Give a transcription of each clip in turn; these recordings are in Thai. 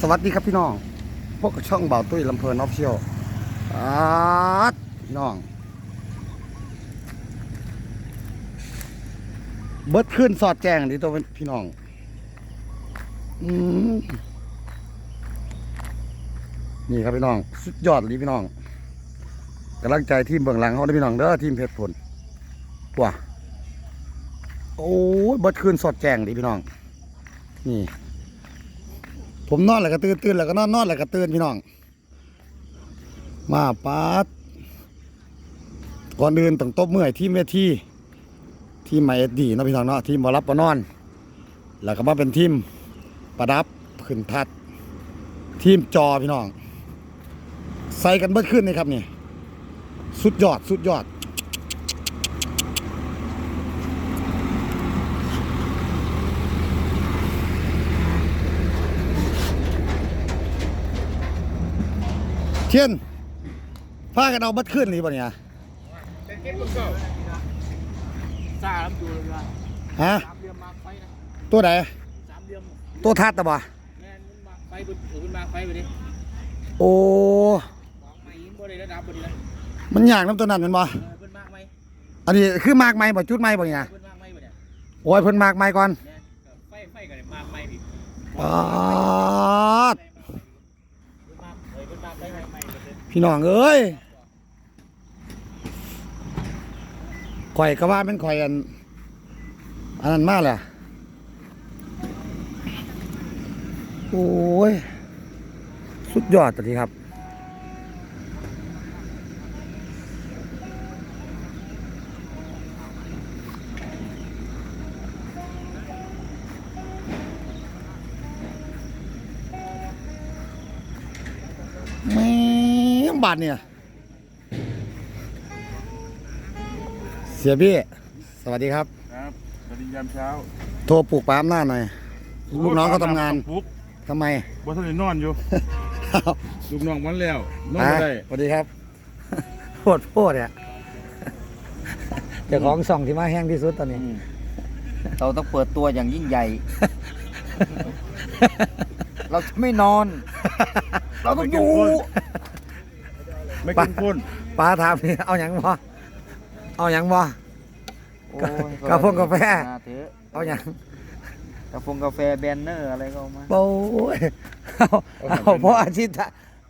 สวัสดีครับพี่น้อง พวกช่องเบาตุ้ยลำเพลินออฟเชียลอาดพี่น้อง เบิดขึ้นสอดแจงดีตัวพี่น้อง อืมนี่ครับพี่น้อง สุดยอดเลยพี่น้องกำลังใจทีมเบื้องหลังเขาได้พี่น้องเด้อทีมเพชรผลว้าโอ้ยเบิดขึ้นสอดแจงดีพี่น้อง นี่ ผมนอนแล้วก็ตื่นตื่นแล้วก็นอนนอนแล้วก็ตื่นพี่น้อง มาปาดก่อนอื่นต้องตบมือให้ทีมเวทีทีมไมเอ็ดดีเนาะพี่น้องเนาะทีมบอรับบ่นอน แล้วก็มาเป็นทีมประดับขึ้นทัด ทีมจอพี่น้อง ใส่กันเบิดขึ้นนี่ครับนี่ สุดยอดสุดยอด เทียนพากันเอาเบัดขึ้นนี่ป่ะเนี่ยเป็นเก็บลูกเก่าซาแล้วอยู่เลยว่าฮะสามเหลี่ยมมาไฟนะตัวไหนสามเหลี่ยมตัวทัดตะบ่แม่นมันมาไฟบนถือมันมาไฟไปดิโอ้ของใหม่ยิงบ่ได้ระดับบ่ได้ละมันยากน้ำตัวนั้นแมันบ่เออเพิ่นมากไหมอันนี้คือมากไหมบ่จุดไหมบ่เนี่ยเพิ่นมากไหมบ่เนี่ยโอ้ยเพิ่นมากไหมก่อนแม่นไฟไฟก็ได้มากไหมพี่ปาด พี่น้องเอ้ยข่อยก็ว่าเป็นข่อยอัน อันนั้นมาแหละโอ้ย สุดยอดตทีครับ แม่ งบาดเนี่ย เสียพี่ สวัสดีครับ ครับสวัสดียามเช้า โทรปลุกปามหน้าหน่อย ลูกน้องเขาทำงาน ปุ๊บทำไมบ่ทันได้นอนอยู่ ลูกน้องมันแล้ว นอนอะบ่ได้สวัสดีครับโพดโพดเนี่ยเจ้าของส่องที่มาแห้งที่สุดตอนนี้ เราต้องเปิดตัวอย่างยิ่งใหญ่ เราจะไม่นอน เราต้องอยู่ ไม่กินข้นป้าถามนี่เอาอย่างบ่เอาอย่างบ่โอ้ยกาแฟกาแฟน่เถอะเอาอย่างกาแฟกาแฟแบนเนอร์อะไรก็เอามา โอ้ยเอาเอาเพราะอาชีพ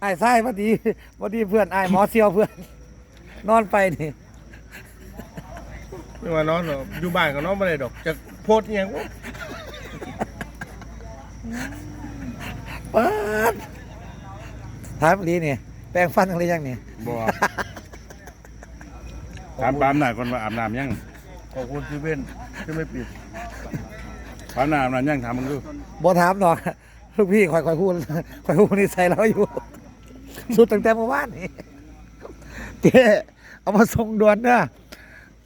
ไอ้ไส้พอดีพอดีเพื่อนไอ้หมอเซียวเพื่อน นอนไปนี่ ไม่ว่านอนหรอกอยู่บ้านก็นอนบ่ได้ดอกจะโพดอีหยังวะป๊าดถามดีนี่ แปรงฟันอะไรยังนี่บ่ถามปามหน่อยก่อนว่าอาบน้ำยังขอบคุณที่เว้นที่ไม่ปิดปามน้ำอาบน้ำยังถามมึงดูบ่ถามหรอกลูกพี่คอยคอยพูดคอยพูดนี่ใส่เราอยู่ สุดตั้งแต่เมื่อวานนี่เจ๊เอามาส่งด่วนเด้อ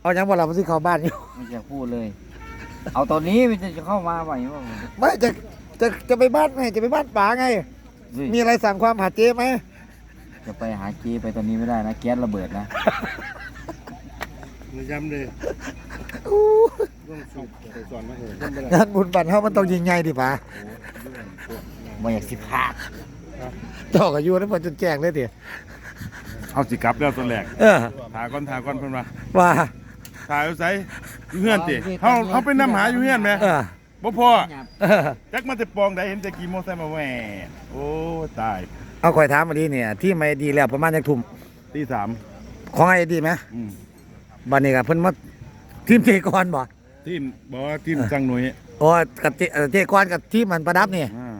เอายังบ่หลับมาซื้อข้าวบ้านอยู่ไม่อยากพูดเลย เอาตอนนี้มันจะเข้ามาไหวว่าไม่จะจะจะไปบ้านไงจะไปบ้านป๋าไง มีอะไรสั่งความหาเจ๊ไหม จะไปหาเจไปตอนนี้ไม่ได้นะ แก๊สระเบิดนะมึงย้ำเลยอู้ต้องสูบใส่สอนมาเถอะย้ำไปเลยงานบุญบันเฮามันต้องยิงใหญ่ดิป๋าไม่อยากสิพากเจ้าก็อยู่นั่นพอจนแจ้งเลยดิเอาสิกลับแล้วตัวแรกเออทาก่อนทาก่อนเพิ่นว่าว่าทาอยู่ไสอยู่เฮือนติเฮาเฮาไปนำหาอยู่เฮือนแหมเออบ่พอเออจักมาแต่ปองได้เห็นแต่กี่โมงใส่มาแหว่โอ้ตาย เอาข่อยถามมาดีเนี่ย ที่ไม่ดีแล้วประมาณจักทุ่มตีสามของไอ้ดีไหมอืมบัดนี้ก็เพิ่นมาทีมเจกรบ่ทีมบอกว่าทีมจังหน่วยโอ้กับเจเอ่อเจกรกับทีมมันประดับนี่อ่า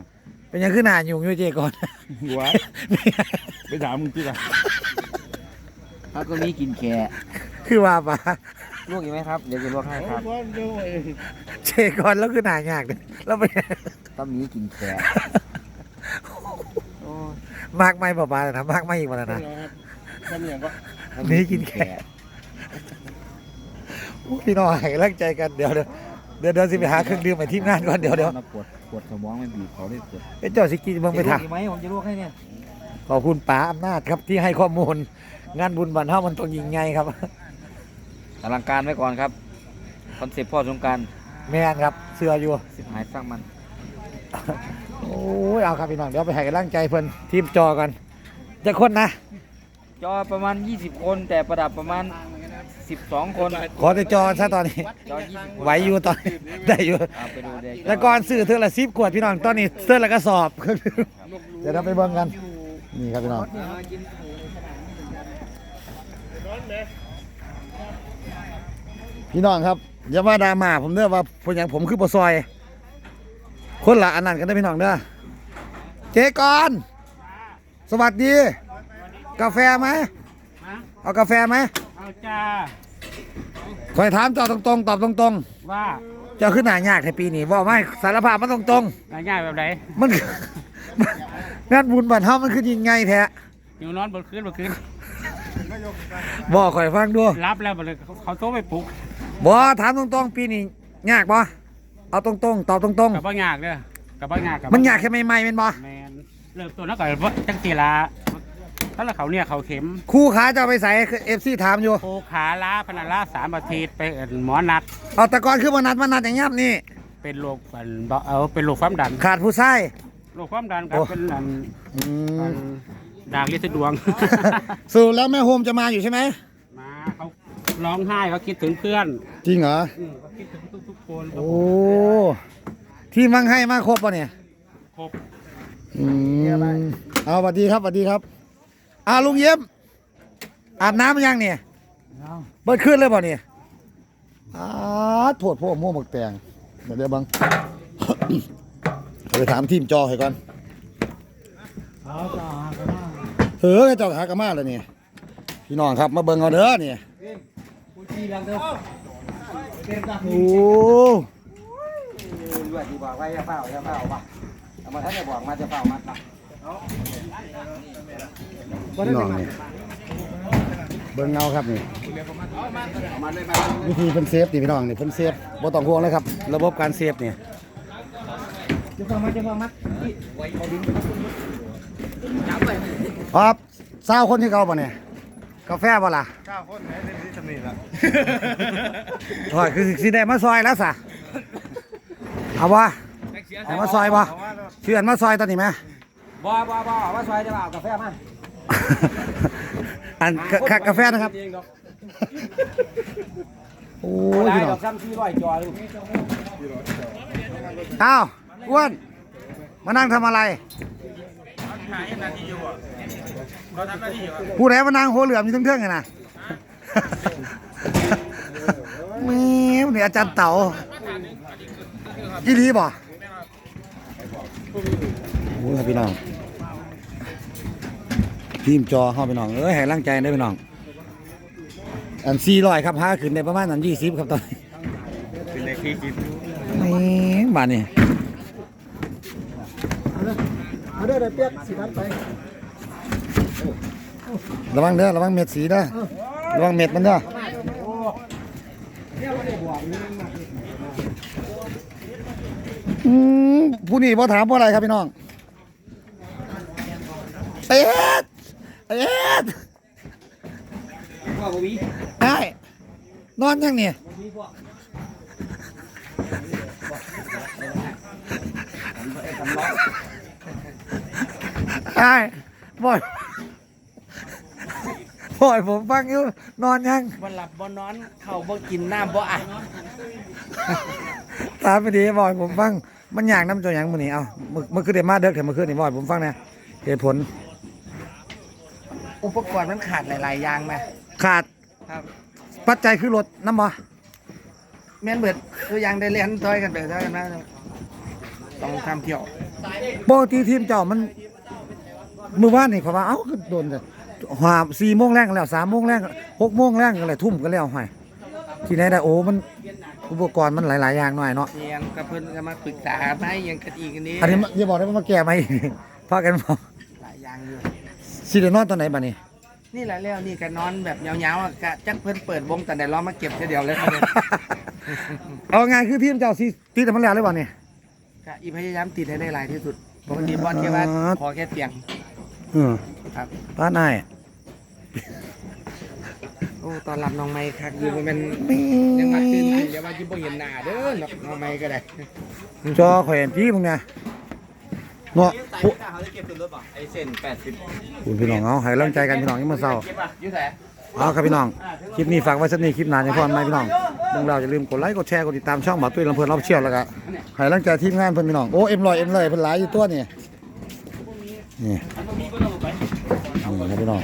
เป็นหยังขึ้นหน้ายุ่งอยู่เจกรหัวไปถามมึงที่ละถ้าก็มีกินแค่คือว่าปะลวกอีกไหมครับ เดี๋ยวจะลวกให้ครับเจกรแล้วคือหน้ายากเลยแล้วไปต้องมีกินแค่โอ้ย มากไม่บ่ปานะมากไม่อีกวันนะทำอย่างก็ต้องมีกินแค่อู้พี่น้องให้กำลังใจกันเดี๋ยวเดี๋ยวเดี๋ยวเดี๋ยวสิไปหาเครื่องดื่มไปทีมงานก่อนเดี๋ยวเดี๋ยวมาปวดปวดสมองไม่บีบเขาได้ปวดเอ้ยเจ้าสิกินเบิ่งไปจะลวถากอีกไหมผมจะลวกให้เนี่ยขอบคุณป๋าอำนาจครับที่ให้ข้อมูล งานบุญบันเฮามันต้องยิงไงครับอลังการไว้ก่อนครับคอนเซ็ปต์พ่อสงกรารแม่นครับเสื้ออยู่สิบหายสร้างมันโโอ้ ยเอาครับพี่น้องเดี๋ยวไปให้กำลังใจเพิ่นทีมจอกันจะคนนะ จอประมาณ 20 คนแต่ประดับประมาณ 12 คนขอแต่จอซะตอนนี้ จอ20ไหวอยู่ตอนได้อยู่เอาไปดูเลยแต่ก่อนซื้อเท่าละสิบขวดพี่น้องตอนนี้เท่าละกระสอบเดี๋ยวเราไปเบิ่งกันนี่ครับพี่น้องพี่น้องครับอย่ามาดราม่าผมเด้อว่าผมอย่างผมคือปซอย คนละอันนั้นกันได้อพี่น้องเด้อเจ๊กอน สวัสดี กาแฟไหมเอากาแฟไหมเอาจ้าคอยถามเจ้าตรงๆ ตอบตรงว่าๆเจ้าขึ้นหน้ายากในปีนี้ว่าไม่สารภาพมันตรงๆง่ายๆแบบไหนมันงานบุญบันเฮามันคือยิงไงแท้อยู่นอนบนคืนบนคืนบอกข่อยฟังดูรับแล้วบ่เลยเขาเขาโทรไปปลุกบ่ถามตรงๆ ปีนี้ยากบ่ เอาตรงๆตอบตรงกับบ้างยากเด้อกับบ้างยากกับๆมันยากแค่ใหม่ๆแม่นบ่แมนเริ่มต้นแล้วก็ว่าจังสีละถ้าเราเขาเนี่ยเขาเข็มคู่ขาจะเอาไปใส่ FC ถามอยู่ โคขาล้าพนันล้าสามอาทิตย์ไปเอิ้นหมอนัด เอาแตะกอนคือมานัดมานัดอย่างยับนี่ เป็นโรคอันบ่เอาเป็นโรคความดันขาดผู้ชาย โรคความดันกับโอ้ เป็นอันอือัมนด่างลิสดวง สรุปแล้วแม่โฮมจะมาอยู่ใช่ไหมมาเขาร้องไห้เขาคิดถึงเพื่อนจริงเหรอ อืมเขาคิดถึง ทุกๆคนโอ้ ที่มังให้มาครบป่ะเนี่ยครบอืมเอาสวัสดีครับสวัสดีครับอ่าลุงเยี่ยมอาบน้ำยังเนี่ยเบิดขึ้นเลยเปล่าเนี่ยอาโถดพวกม่วงหมกแตงเดี๋ยวเดี๋ยวบังเอาไปถามทีมจอให้ก่อนเฮ้ยเจ้าหากระมาแล้วเนี่ยพี่น้องครับมาเบิ่งเอาเด้อเนี่ย โอ้ด้วยที่บอกไว้จะเฝ้าจะเฝ้าป่ะเอามาถ้าจะบอกมาจะเฝ้ามัดนะพี่น้องนี่เบิ่งเงาครับนี่วิธีเพิ่นเซฟนี่พี่น้องนี่เพิ่นเซฟบ่ต้องห่วงเลยครับ ระบบการเซฟนี่จะเฝ้ามัดจะเฝ้ามัดครับเศร้าคนที่เก่าป่ะเนี่ย กาแฟบ่ล่ะเก้าคนไหนเล่นที่สำนีละโอ้ยคือสิได้มาซอยแล้วสะเอาบ่เอามาซอยบ่เชื่อนมาซอยตอนนี้ไหมบ่บ่บ่ว่าซอยจะเฝ้ากาแฟมาอันกะกะกาแฟนะครับโอ้ยได้พี่น้ดอองกซ้ำสี่ร้อยจอเลยอ้าวอ้วนมานั่งทำอะไร ผู้ใดมานั่งหัวเหลือมอยู่ทั้งเทื่องไงนะแมีนี่อาจารย์เต๋าอีหลีบ่โอ้ยพี่น้องทีมจอเข้าพี่น้องเอ้ยให้ร่างใจได้อพี่น้องอันสี่ร้อยครับห้าขึ้นในประมาณอันยี่สิบครับตอนนี้เป็นเลขที่คิดนี่บาทนี่ ระวังเด้อระวังเม็ดสีเด้อระวังเม็ดมันเด้ออืมผู้นี้พอถามเพราะอะไรครับพี่น้องเอ็ดเอ็ดว่าบ่มีได้นอนยังเนี่ย ไอ้บ่อยบ่อยผมฟังอยู่นอนยังบ่หลับบ่นอนเขาบ่กินน้ำบ่อะตามไปดีบ่อยผมฟัง มันอยากน้ำตัวหยังมือนี้เอามื่อมื่อคืนเดมาเด็กแต่มื่อคืนนี่บ่อยผมฟังเนี่ยเหตุผล อุปกรณ์มันขาดหลายๆอย่างไหมขาดครับ ปัจจัยคือรถน้ำบ่แม่นเบิดตัวอย่างได้เรียนถอยกันไปถอยกันมาต้องทำเที่ยวปกติทีมเจ้ามัน มือว่านนี่เขาว่าเอ้าก็โดนแต่หาสี่โมงแรงแล้วสามโมงแรงหกโมงแรงก็เลยทุ่มก็แล้วห้อยที่ไหนได้โอ้มันอุปกรณ์มันหลาย ๆ อย่างหน่อยเนาะเรียนกับเพิ่นก็มาปรึกษาไหมยังกันอีกอันนี้อันนี้อย่าบอกได้ว่ามาแก้ไหมพากันบอกหลายอย่างอยู่สิเดนอนตอนไหนบ้านี้นี่แหละแล้วนี่ก็นอนแบบยาวๆอะกะจักเพิ่นเปิดวงแต่เดี๋ยวเรามาเก็บทีเดียวเลยครับเอาไงคือทีมเจ้าสิตีแต่มันแล้วเลยบ่เนี่ยกะอีพยายามติดให้ได้หลายที่สุดปกติบอลแค่ว่าอ๋อขอแค่เตียง อืมครับป้านายโอ้ตอนรับน้องไม้คักอยู่มันเป็นมียังมาตื่นขึ้นเดี๋ยวว่าจิบ่เห็นหน้าเด้อน้องไม้ก็ได้จอข่อยเห็นพี่มึงเนี่ยเนาะผู้เขาจะเก็บตัวรถป่ะไอเส้น80คุณพี่น้องเอาให้กำลังใจกันพี่น้องยังมาเศร้าเก็บป่ะยืดแสเอาครับพี่น้อง คลิปนี้ฝากไว้สักนี้คลิปหน้าจะพรไหมพี่น้องเรื่องราวอย่าลืมกดไลค์กดแชร์กดติดตามช่องหมาตุ้ยลำเพลินรับเชี่ยวแล้วก็ให้กำลังใจทีมงานเพื่อนพี่น้องโอ้เอ็มลอยเอ็มเลยเพิ่นหลายอยู่ตัวนี่ นี่นี่ครับพี่น้อง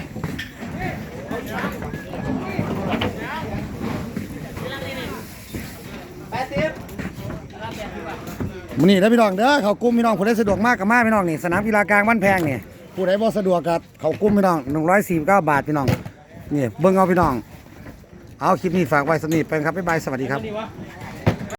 มื้อนี้นะพี่น้องเด้อเขากลุ่มพี่น้องผู้ใดสะดวกมากกับมาพี่น้องนี่สนามกีฬากลางบ้านแพงนี่ผู้ใดบ่สะดวกกับเขากลุ่มพี่น้อง149บเก้าบาทพี่น้องนี่เบิ่งเอาพี่น้อง เอาคลิปนี้ฝากไว้สนิทไปครับบ๊ายบายสวัสดีครับ